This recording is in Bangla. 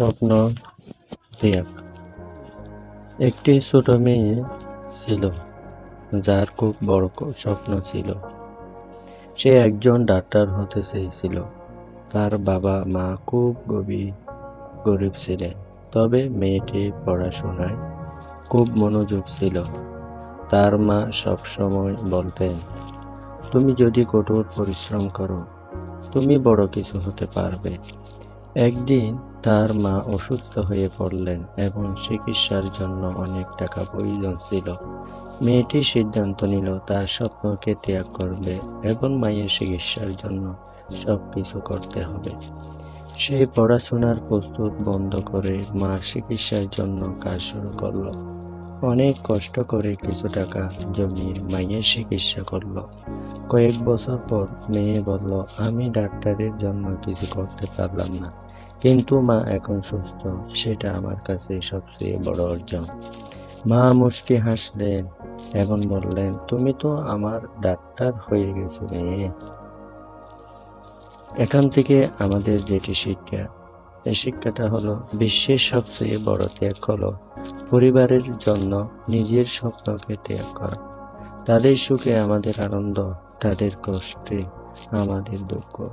স্বপ্ন ত্যাগ একটি ছোট মেয়ে ছিল, যার খুব বড় স্বপ্ন ছিল। সে একজন ডাক্তার হতে চেয়েছিল। তার বাবা মা খুব গভীর, গরিব ছিলেন। তবে মেয়েটি পড়াশোনায় খুব মনোযোগ ছিল। তার মা সবসময় বলতেন, তুমি যদি কঠোর পরিশ্রম করো, তুমি বড় কিছু হতে পারবে। একদিন তার মা অসুস্থ হয়ে পড়লেন এবং চিকিৎসার জন্য অনেক টাকা প্রয়োজন ছিল। মেয়েটি সিদ্ধান্ত নিল, তার স্বপ্নকে ত্যাগ করবে এবং মায়ের চিকিৎসার জন্য সব কিছু করতে হবে। সে পড়াশোনার প্রস্তুত বন্ধ করে মার চিকিৎসার জন্য কাজ শুরু করল। অনেক কষ্ট করে কিছু টাকা জমিয়ে মায়ের চিকিৎসা করল। কয়েক বছর পর মেয়ে বলল, আমি ডাক্তারের জন্য কিছু করতে পারলাম না। কিন্তু মা এখন সুস্থ। সেটা আমার কাছে সবচেয়ে বড় অর্জন। মা মুচকি হাসলেন। এবং বললেন, তুমি তো আমার ডাক্তার হয়ে গেছো মেয়ে। এখান থেকে আমাদের যেটি শিক্ষা এই শিক্ষাটা হলো বিশ্বের সবচেয়ে বড় ত্যাগ হলো পরিবারের জন্য নিজের স্বপ্নকে ত্যাগ করা। তাদের সুখে আমাদের আনন্দ, তাদের কষ্টে আমাদের দুঃখ।